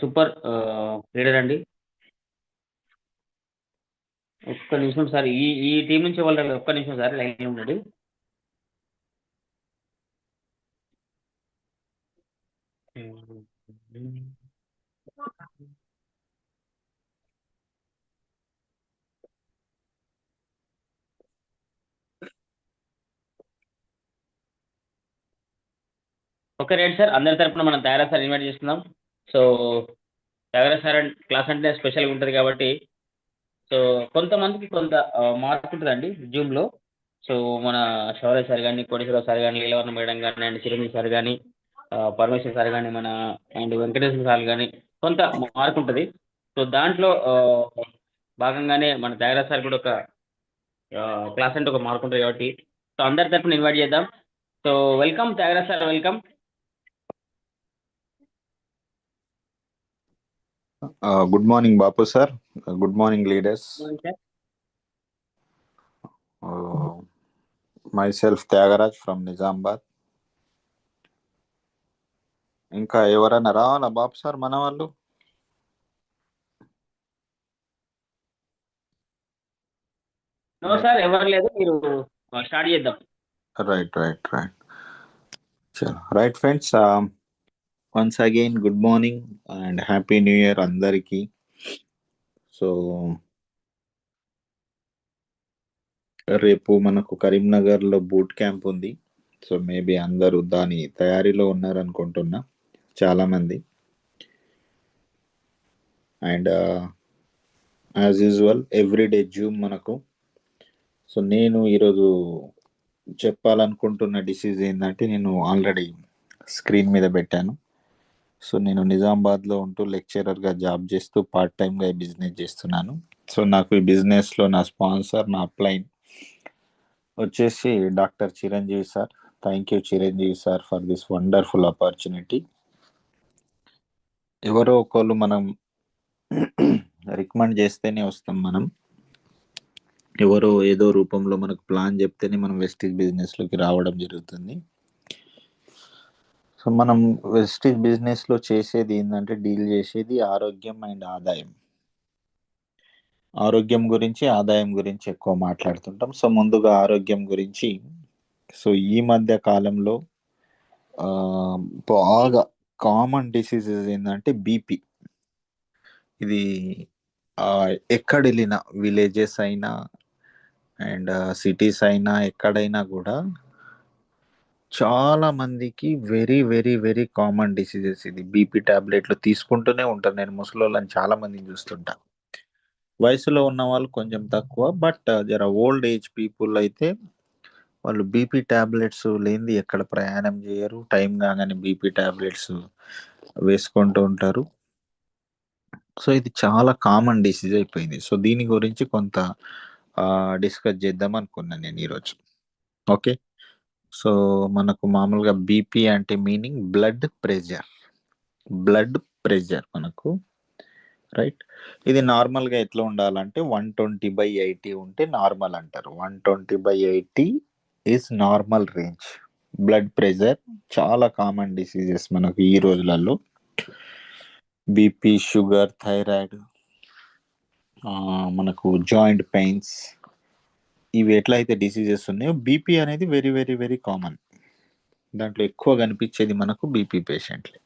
Super. Leader అండి ఒక్క నిమిషం సార్ ఈ ఈ టీం నుంచి వాళ్ళు ఒక్క నిమిషం సార్ లైన్ ఉండండి. Okay right sir. అందరి తరపున మనం తయారా సార్ ఇన్వైట్ చేస్తున్నాం సో తయారా సార్ క్లాస్ అంటే స్పెషల్గా ఉంటుంది కాబట్టి సో కొంతమందికి కొంత మార్క్ ఉంటుందండి జూమ్లో. సో మన శౌర్య సార్ కానీ కోటేశ్వరరావు సార్ కానీ లీలవర్ణ మేడం కానీ అండ్ చిరంజీవి సార్ కానీ పరమేశ్వర్ సార్ కానీ మన అండ్ వెంకటేశ్వర సార్ కానీ కొంత మార్క్ ఉంటుంది. సో దాంట్లో భాగంగానే మన తయారా సార్ కూడా ఒక క్లాస్ అంటే ఒక మార్క్ ఉంటుంది కాబట్టి సో అందరి తరఫున ఇన్వైట్ చేద్దాం. So welcome Tyagaraj sir welcome. Good morning Bapu sir. Good morning leaders. Myself Tyagaraj from Nizamabad. ఇంకా ఎవరైనా రావాలా బాపు సార్ మన వాళ్ళు? నో సార్ ఎవరు లేదు మీరు స్టార్ట్ చేద్దాం. రైట్ రైట్ రైట్ చలో right friends once again good morning and happy new year అందరికీ. సో రేపు మనకు కరీంనగర్లో బూట్ క్యాంప్ ఉంది. సో మేబీ అందరూ దాని తయారీలో ఉన్నారనుకుంటున్నా చాలామంది. And as usual everyday zoom మనకు. సో నేను ఈరోజు చెప్పాలనుకుంటున్న డిసీజ్ ఏంటంటే నేను ఆల్రెడీ స్క్రీన్ మీద పెట్టాను. సో నేను నిజామాబాద్లో ఉంటూ లెక్చరర్గా జాబ్ చేస్తూ పార్ట్ టైంగా ఈ బిజినెస్ చేస్తున్నాను. సో నాకు ఈ బిజినెస్లో నా స్పాన్సర్ నా అప్లైన్ వచ్చేసి doctor Chiranjeevi sir. Thank you Chiranjeevi sir for this wonderful opportunity. ఎవరో ఒకళ్ళు మనం రికమెండ్ చేస్తేనే వస్తాం మనం. ఎవరో ఏదో రూపంలో మనకు ప్లాన్ చెప్తేనే మనం వెస్టీజ్ బిజినెస్లోకి రావడం జరుగుతుంది. సో మనం వెస్టీజ్ బిజినెస్లో చేసేది ఏంటంటే డీల్ చేసేది ఆరోగ్యం అండ్ ఆదాయం. ఆరోగ్యం గురించి ఆదాయం గురించి ఎక్కువ మాట్లాడుతుంటాం. సో ముందుగా ఆరోగ్యం గురించి. సో ఈ మధ్య కాలంలో బాగా కామన్ డిసీజెస్ ఏంటంటే బీపీ ఇది ఎక్కడ వెళ్ళినా విలేజెస్ అయినా అండ్ సిటీస్ అయినా ఎక్కడైనా కూడా చాలా మందికి very very very common diseases ఇది. బీపీ టాబ్లెట్లు తీసుకుంటూనే ఉంటాను నేను ముసలోళ్ళని చాలా మందిని చూస్తుంటా. వయసులో ఉన్న వాళ్ళు కొంచెం తక్కువ బట్ జర ఓల్డ్ ఏజ్ పీపుల్ అయితే వాళ్ళు బీపీ టాబ్లెట్స్ లేనిది ఎక్కడ ప్రయాణం చేయరు. టైం కాగానే బీపీ టాబ్లెట్స్ వేసుకుంటూ ఉంటారు. సో ఇది చాలా కామన్ డిసీజ్ అయిపోయింది. సో దీని గురించి కొంత డిస్కస్ చేద్దాం అనుకున్నాను నేను ఈరోజు. ఓకే? సో మనకు మామూలుగా బీపీ అంటే meaning blood pressure blood pressure మనకు రైట్? ఇది నార్మల్గా ఎట్లా ఉండాలంటే వన్ ట్వంటీ బై ఎయిటీ ఉంటే నార్మల్ అంటారు. One twenty by eighty is normal range. Blood pressure చాలా కామన్ డిసీజెస్ మనకు ఈ రోజులలో. బీపీ షుగర్ థైరాయిడ్ మనకు జాయింట్ పెయిన్స్ ఇవి ఎట్లా అయితే డిసీజెస్ ఉన్నాయో బీపీ అనేది వెరీ వెరీ వెరీ కామన్ దాంట్లో ఎక్కువ కనిపించేది మనకు BP పేషెంట్లే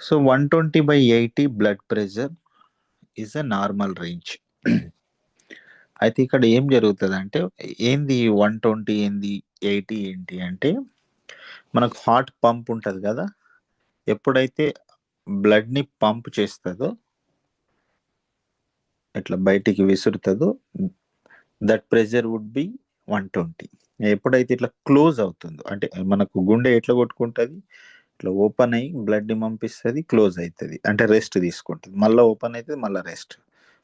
so one twenty by eighty blood pressure is a normal range అయితే ఇక్కడ ఏం జరుగుతుంది అంటే ఏంది వన్ ట్వంటీ ఏంది ఎయిటీ ఏంటి అంటే మనకు హార్ట్ పంప్ ఉంటుంది కదా ఎప్పుడైతే బ్లడ్ని పంప్ చేస్తుందో ఇట్లా బయటికి విసురుతుందో that pressure would be one twenty. ఎప్పుడైతే ఇట్లా క్లోజ్ అవుతుందో అంటే మనకు గుండె ఎట్లా కొట్టుకుంటుంది? ఇట్లా ఓపెన్ అయ్యి బ్లడ్ని పంపిస్తుంది క్లోజ్ అవుతుంది అంటే రెస్ట్ తీసుకుంటుంది. మళ్ళీ ఓపెన్ అవుతుంది మళ్ళీ rest.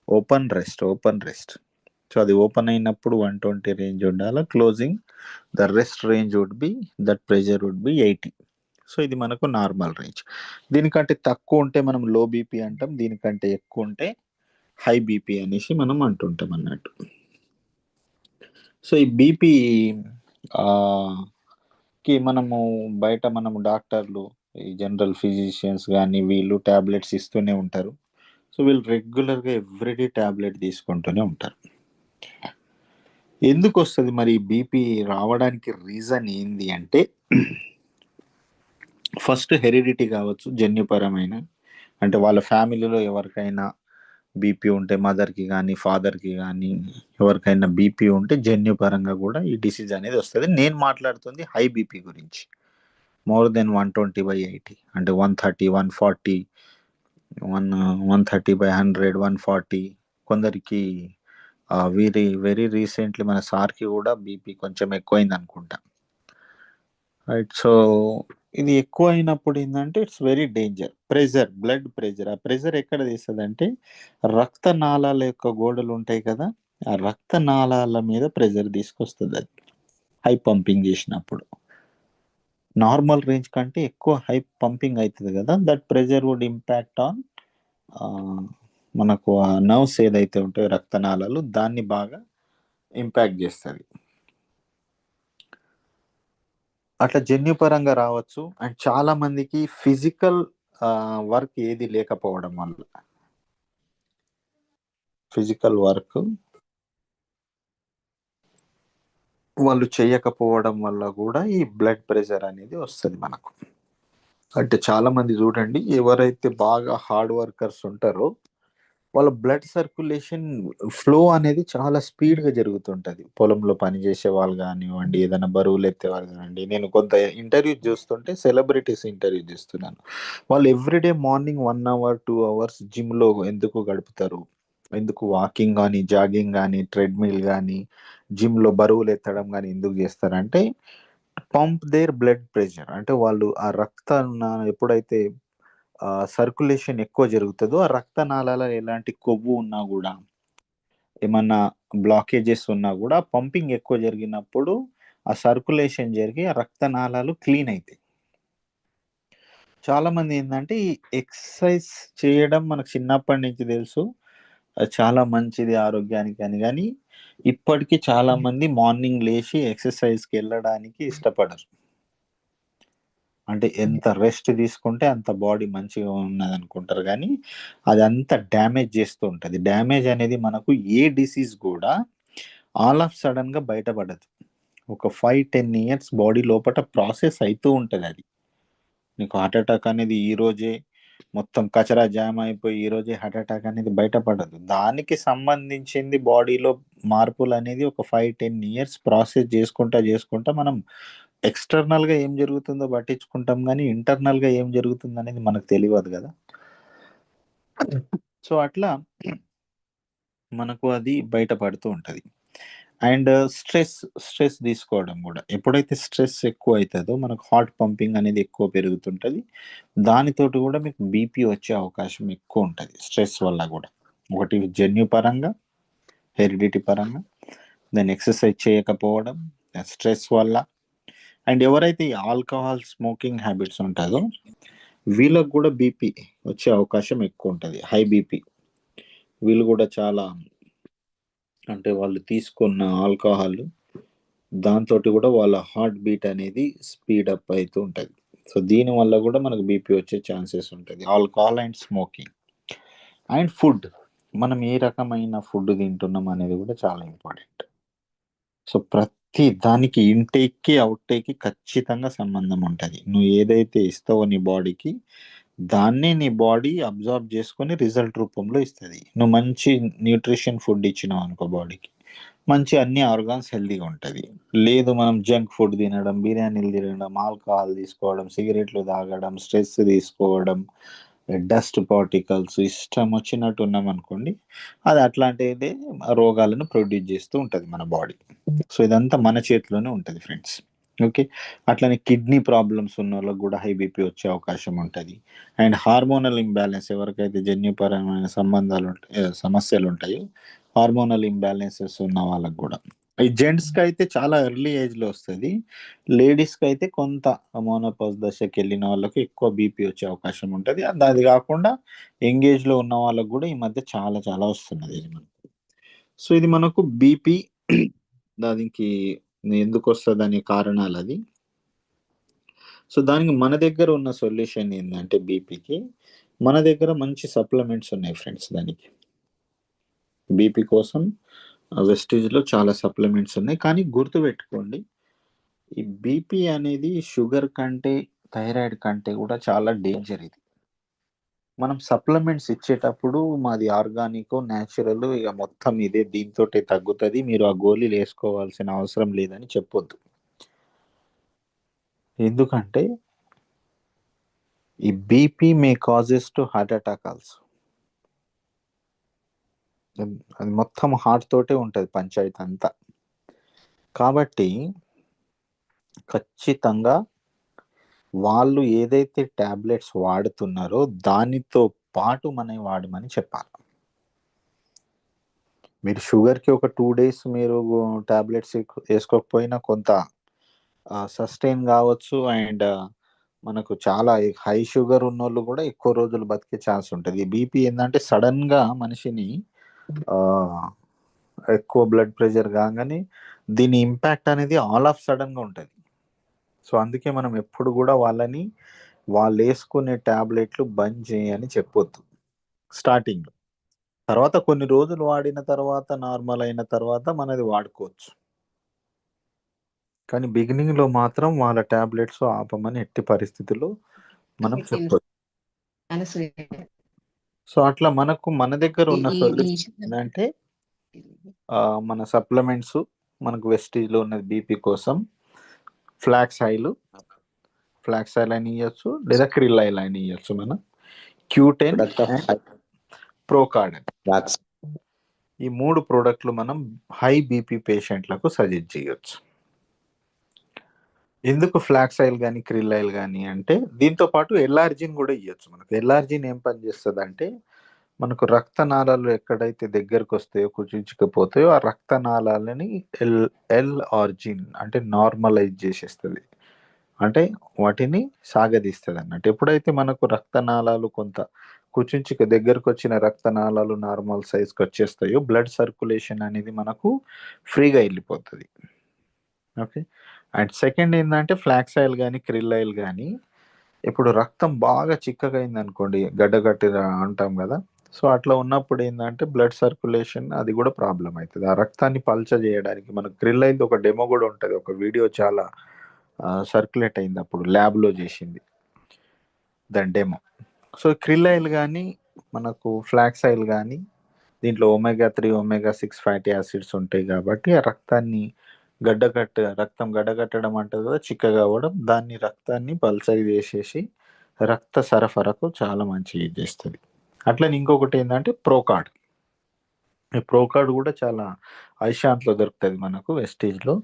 Open rest open rest. So అది ఓపెన్ అయినప్పుడు వన్ ట్వంటీ రేంజ్ ఉండాలి? Closing the rest range would be that pressure would be eighty. So ఇది మనకు నార్మల్ రేంజ్. దీనికంటే తక్కువ ఉంటే మనం లో బీపీ అంటాం దీనికంటే ఎక్కువ ఉంటే హై బీపీ అనేసి మనం అంటుంటాం అన్నట్టు. సో ఈ బీపీ కి మనము బయట మనము డాక్టర్లు ఈ జనరల్ ఫిజిషియన్స్ కానీ వీళ్ళు ట్యాబ్లెట్స్ ఇస్తూనే ఉంటారు. సో వీళ్ళు రెగ్యులర్గా ఎవ్రీడే ట్యాబ్లెట్ తీసుకుంటూనే ఉంటారు. ఎందుకు వస్తుంది మరి బీపీ రావడానికి రీజన్ ఏంది అంటే ఫస్ట్ హెరిడిటీ కావచ్చు జన్యుపరమైన అంటే వాళ్ళ ఫ్యామిలీలో ఎవరికైనా బీపీ ఉంటే మదర్కి కానీ ఫాదర్కి కానీ ఎవరికైనా బీపీ ఉంటే జన్యుపరంగా కూడా ఈ డిసీజ్ అనేది వస్తుంది. నేను మాట్లాడుతుంది హై బీపీ గురించి. More then one twenty by eighty అంటే one thirty one forty one one thirty by hundred one forty కొందరికి వీరి వెరీ రీసెంట్లీ మన సార్కి కూడా బీపీ కొంచెం ఎక్కువైంది అనుకుంటా రైట్ సో ఇది ఎక్కువ అయినప్పుడు ఏంటంటే it's very danger. Pressure blood pressure. ఆ ప్రెజర్ ఎక్కడ తీస్తుంది అంటే రక్త నాళాల యొక్క గోడలు ఉంటాయి కదా ఆ రక్త నాళాల మీద ప్రెజర్ తీసుకొస్తుంది అది. హై పంపింగ్ చేసినప్పుడు. నార్మల్ రేంజ్ కంటే ఎక్కువ హై పంపింగ్ అవుతుంది కదా that pressure would impact on మనకు ఆ నర్వ్స్ ఏదైతే ఉంటాయో రక్తనాళాలు దాన్ని బాగా ఇంపాక్ట్ చేస్తుంది. అట్లా జన్యుపరంగా రావచ్చు. అండ్ చాలా మందికి ఫిజికల్ వర్క్ ఏది లేకపోవడం వల్ల. ఫిజికల్ వర్క్ వాళ్ళు చేయకపోవడం వల్ల కూడా ఈ బ్లడ్ ప్రెషర్ అనేది వస్తుంది మనకు. అంటే చాలా మంది చూడండి ఎవరైతే బాగా హార్డ్ వర్కర్స్ ఉంటారో వాళ్ళ బ్లడ్ సర్క్యులేషన్ ఫ్లో అనేది చాలా స్పీడ్గా జరుగుతుంటుంది. పొలంలో పనిచేసే వాళ్ళు కానివ్వండి ఏదైనా బరువులు ఎత్తే వాళ్ళు కానివ్వండి. నేను కొంత ఇంటర్వ్యూ చూస్తుంటే సెలబ్రిటీస్ ఇంటర్వ్యూ చేస్తున్నాను. వాళ్ళు everyday morning one hour two hours జిమ్లో ఎందుకు గడుపుతారు? ఎందుకు వాకింగ్ కానీ జాగింగ్ కానీ ట్రెడ్మిల్ కానీ జిమ్లో బరువులు ఎత్తడం కానీ ఎందుకు చేస్తారంటే పంప్ దేర్ బ్లడ్ ప్రెషర్ అంటే వాళ్ళు ఆ రక్త ఎప్పుడైతే సర్క్యులేషన్ ఎక్కువ జరుగుతుందో ఆ రక్తనాళాల ఎలాంటి కొవ్వు ఉన్నా కూడా ఏమన్నా బ్లాకేజెస్ ఉన్నా కూడా పంపింగ్ ఎక్కువ జరిగినప్పుడు ఆ సర్క్యులేషన్ జరిగి ఆ రక్తనాళాలు క్లీన్ అవుతాయి చాలా మంది ఏంటంటే ఈ ఎక్సర్సైజ్ చేయడం మనకు చిన్నప్పటి నుంచి తెలుసు. చాలా మంచిది ఆరోగ్యానికి అని. కానీ ఇప్పటికీ చాలా మంది మార్నింగ్ లేచి ఎక్సర్సైజ్కి వెళ్ళడానికి ఇష్టపడరు. అంటే ఎంత రెస్ట్ తీసుకుంటే అంత బాడీ మంచిగా ఉన్నది అనుకుంటారు కానీ అది అంత డ్యామేజ్ చేస్తూ ఉంటుంది. డ్యామేజ్ అనేది మనకు ఏ డిసీజ్ కూడా ఆల్ ఆఫ్ సడన్గా బయటపడదు. ఒక ఫైవ్ టెన్ ఇయర్స్ బాడీ లోపల ప్రాసెస్ అవుతూ ఉంటుంది అది. నీకు హార్ట్ అటాక్ అనేది ఈ రోజే మొత్తం కచరా జామ్ అయిపోయి ఈ రోజే హార్ట్ అటాక్ అనేది బయటపడదు. దానికి సంబంధించింది బాడీలో మార్పులు అనేది ఒక ఫైవ్ టెన్ ఇయర్స్ ప్రాసెస్ చేసుకుంటా చేసుకుంటా మనం ఎక్స్టర్నల్గా ఏం జరుగుతుందో పట్టించుకుంటాం కానీ ఇంటర్నల్గా ఏం జరుగుతుంది అనేది మనకు తెలియదు కదా. సో అట్లా మనకు అది బయటపడుతూ ఉంటుంది. అండ్ స్ట్రెస్ స్ట్రెస్ తీసుకోవడం కూడా. ఎప్పుడైతే స్ట్రెస్ ఎక్కువ అవుతుందో మనకు హార్ట్ పంపింగ్ అనేది ఎక్కువ పెరుగుతుంటుంది. దానితోటి కూడా మీకు బీపీ వచ్చే అవకాశం ఎక్కువ ఉంటుంది స్ట్రెస్ వల్ల కూడా. ఒకటి జన్యు పరంగా హెరిడిటీ పరంగా దాన్ని ఎక్సర్సైజ్ చేయకపోవడం స్ట్రెస్ వల్ల అండ్ ఎవరైతే ఈ ఆల్కహాల్ స్మోకింగ్ హ్యాబిట్స్ ఉంటుందో వీళ్ళకు కూడా బీపీ వచ్చే అవకాశం ఎక్కువ ఉంటుంది. High BP. వీళ్ళు కూడా చాలా అంటే వాళ్ళు తీసుకున్న ఆల్కహాల్ దాంతో కూడా వాళ్ళ హార్ట్ బీట్ అనేది స్పీడ్ అప్ అవుతూ ఉంటుంది. సో దీని వల్ల కూడా మనకు బీపీ వచ్చే ఛాన్సెస్ ఉంటుంది. Alcohol and smoking. And food. మనం ఏ రకమైన ఫుడ్ తింటున్నాం అనేది కూడా చాలా ఇంపార్టెంట్. సో ప్రతి దానికి ఇంటేక్కి అవుట్టేక్కి ఖచ్చితంగా సంబంధం ఉంటుంది. నువ్వు ఏదైతే ఇస్తావో నీ బాడీకి దాన్ని నీ బాడీ అబ్జర్వ్ చేసుకొని రిజల్ట్ రూపంలో ఇస్తుంది. నువ్వు మంచి న్యూట్రిషన్ ఫుడ్ ఇచ్చినావు అనుకో బాడీకి మంచి అన్ని ఆర్గాన్స్ హెల్దీగా ఉంటుంది. లేదు మనం జంక్ ఫుడ్ తినడం బిర్యానీలు తినడం ఆల్కహాల్ తీసుకోవడం సిగరెట్లు తాగడం స్ట్రెస్ తీసుకోవడం డస్ట్ పార్టికల్స్ ఇష్టం వచ్చినట్టు ఉన్నాం అనుకోండి అది అట్లాంటిదే రోగాలను ప్రొడ్యూస్ చేస్తూ ఉంటుంది మన బాడీ. సో ఇదంతా మన చేతిలోనే ఉంటుంది ఫ్రెండ్స్. ఓకే? అట్లనే కిడ్నీ ప్రాబ్లమ్స్ ఉన్న వాళ్ళకి కూడా హై బీపీ వచ్చే అవకాశం ఉంటుంది. అండ్ హార్మోనల్ ఇంబ్యాలెన్స్ ఎవరికైతే జన్యుపరమైన సంబంధాలు సమస్యలు ఉంటాయో హార్మోనల్ ఇంబ్యాలెన్సెస్ ఉన్న వాళ్ళకి కూడా. ఈ జెంట్స్కి అయితే చాలా ఎర్లీ ఏజ్లో వస్తుంది. లేడీస్కి అయితే కొంత మోనోపాజ్ దశకి వెళ్ళిన వాళ్ళకి ఎక్కువ బీపీ వచ్చే అవకాశం ఉంటుంది. అది కాకుండా ఎంగేజ్లో ఉన్న వాళ్ళకి కూడా ఈ మధ్య చాలా చాలా వస్తున్నది ఇది మనకు. సో ఇది మనకు బీపీ దానికి ఎందుకు వస్తుంది అనే కారణాలు అది. సో దానికి మన దగ్గర ఉన్న సొల్యూషన్ ఏంటంటే బీపీకి. మన దగ్గర మంచి సప్లిమెంట్స్ ఉన్నాయి ఫ్రెండ్స్ దానికి. బీపీ కోసం వెస్టేజ్లో చాలా సప్లిమెంట్స్ ఉన్నాయి. కానీ గుర్తుపెట్టుకోండి ఈ బీపీ అనేది షుగర్ కంటే థైరాయిడ్ కంటే కూడా చాలా డేంజర్ ఇది. మనం సప్లిమెంట్స్ ఇచ్చేటప్పుడు మాది ఆర్గానిక్ న్యాచురల్ ఇక మొత్తం ఇదే దీంతో తగ్గుతుంది. మీరు ఆ గోళీలు వేసుకోవాల్సిన అవసరం లేదని చెప్పొద్దు. ఎందుకంటే ఈ BP may causes to heart attack also అది మొత్తం హార్ట్ తోటే ఉంటుంది పంచాయతీ అంతా. కాబట్టి ఖచ్చితంగా వాళ్ళు ఏదైతే టాబ్లెట్స్ వాడుతున్నారో దానితో పాటు మనం వాడమని చెప్పాలి. మీరు షుగర్కి ఒక టూ డేస్ మీరు టాబ్లెట్స్ వేసుకోకపోయినా కొంత సస్టైన్ కావచ్చు అండ్ మనకు చాలా హై షుగర్ ఉన్న వాళ్ళు కూడా ఎక్కువ రోజులు బతికే ఛాన్స్ ఉంటుంది. బీపీ ఏంటంటే సడన్గా మనిషిని ఎక్కువ బ్లడ్ ప్రెషర్ కాగానే దీని ఇంపాక్ట్ అనేది ఆల్ ఆఫ్ సడన్గా ఉంటుంది. సో అందుకే మనం ఎప్పుడు కూడా వాళ్ళని వాళ్ళు వేసుకునే టాబ్లెట్లు బంద్ చేయని చెప్పొద్దు. స్టార్టింగ్ తర్వాత కొన్ని రోజులు వాడిన తర్వాత నార్మల్ అయిన తర్వాత మనది వాడుకోవచ్చు. కానీ బిగినింగ్లో మాత్రం వాళ్ళ టాబ్లెట్స్ ఆపమని ఎట్టి పరిస్థితుల్లో మనం చెప్పొచ్చు సో అట్లా మనకు మన దగ్గర ఉన్న సొల్యూషన్ ఏంటంటే ఆ, మన సప్లిమెంట్స్ మనకు వెస్టీజ్లో ఉన్నది బీపీ కోసం ఫ్లాక్స్ ఆయిల్ ఫ్లాక్స్ ఆయిల్ అని ఇవ్వచ్చు లేదా క్రిల్ ఆయిల్ అని ఇవ్వచ్చు మనం క్యూటెన్ ప్రోకార్డ్. ఈ మూడు ప్రోడక్ట్లు మనం హై బీపీ పేషెంట్లకు సజెస్ట్ చేయొచ్చు. ఎందుకు ఫ్లాక్స్ ఆయిల్ కానీ క్రిల్ ఆయిల్ కానీ అంటే దీంతో పాటు ఎల్ఆర్జిన్ కూడా ఇవ్వచ్చు మనకు. ఎల్ఆర్జిన్ ఏం పని చేస్తుంది అంటే మనకు రక్తనాళాలు ఎక్కడైతే దగ్గరకు వస్తాయో కుచించుకుపోతాయో ఆ రక్తనాళాలని ఎల్ ఎల్ ఆర్జిన్ అంటే నార్మలైజ్ చేసేస్తుంది. అంటే వాటిని సాగదీస్తుంది అన్నట్టు ఎప్పుడైతే మనకు రక్తనాళాలు కొంత కుచించుక దగ్గరకు వచ్చిన రక్తనాళాలు నార్మల్ సైజ్కి వచ్చేస్తాయో బ్లడ్ సర్క్యులేషన్ అనేది మనకు ఫ్రీగా వెళ్ళిపోతుంది. ఓకే? అండ్ సెకండ్ ఏంటంటే ఫ్లాక్స్ ఆయిల్ కానీ క్రిల్ ఆయిల్ కానీ ఇప్పుడు రక్తం బాగా చిక్కగా అయింది అనుకోండి గడ్డగట్టి అంటాం కదా. సో అట్లా ఉన్నప్పుడు ఏంటంటే బ్లడ్ సర్క్యులేషన్ అది కూడా ప్రాబ్లం అవుతుంది ఆ రక్తాన్ని పల్చ చేయడానికి మనకు క్రిల్ అయింది ఒక డెమో కూడా ఉంటుంది. ఒక వీడియో చాలా సర్క్యులేట్ అయింది అప్పుడు ల్యాబ్లో చేసింది. దాని డెమో. సో క్రిల్ ఆయిల్ కానీ మనకు ఫ్లాక్స్ ఆయిల్ కానీ దీంట్లో omega three omega six fatty acids ఉంటాయి కాబట్టి ఆ రక్తాన్ని గడ్డకట్ట రక్తం గడ్డకట్టడం అంటారు కదా చిక్కగా అవ్వడం. దాన్ని రక్తాన్ని పల్సరి చేసేసి రక్త సరఫరాకు చాలా మంచిగా ఇది చేస్తుంది. అట్లనే ఇంకొకటి ఏంటంటే ప్రోకార్డ్. ఈ ప్రోకార్డ్ కూడా చాలా ఐషాంట్లో దొరుకుతుంది మనకు వెస్టేజ్లో.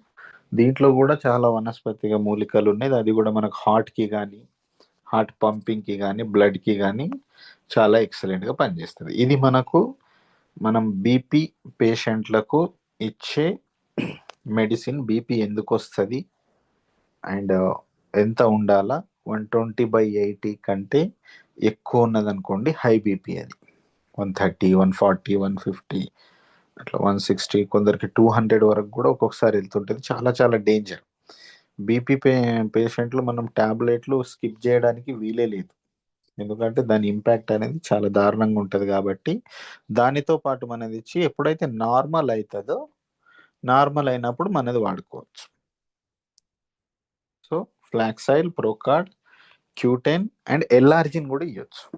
దీంట్లో కూడా చాలా వనస్పతిగా మూలికలు ఉన్నాయి. అది కూడా మనకు హార్ట్కి కానీ హార్ట్ పంపింగ్కి కానీ బ్లడ్కి కానీ చాలా ఎక్సలెంట్గా పనిచేస్తుంది. ఇది మనకు మనం బీపీ పేషెంట్లకు ఇచ్చే మెడిసిన్ బీపీ ఎందుకు వస్తుంది అండ్ uh, ఎంత ఉండాలా? వన్ ట్వంటీ బై ఎయిటీ కంటే ఎక్కువ ఉన్నదనుకోండి హై బీపీ అది. One thirty one forty one fifty అట్లా వన్ సిక్స్టీ కొందరికి టూ హండ్రెడ్ వరకు కూడా ఒక్కొక్కసారి వెళ్తుంటుంది. చాలా చాలా డేంజర్. బీపీ పే పేషెంట్లు మనం ట్యాబ్లెట్లు స్కిప్ చేయడానికి వీలే లేదు. ఎందుకంటే దాని ఇంపాక్ట్ అనేది చాలా దారుణంగా ఉంటుంది కాబట్టి దానితో పాటు మనది ఇచ్చి ఎప్పుడైతే నార్మల్ అవుతుందో నార్మల్ అయినప్పుడు మనది వాడుకోవచ్చు. సో ఫ్లాక్సైల్ ప్రోకార్డ్ క్యూటెన్ అండ్ ఎల్ఆర్జిన్ కూడా ఇవ్వచ్చు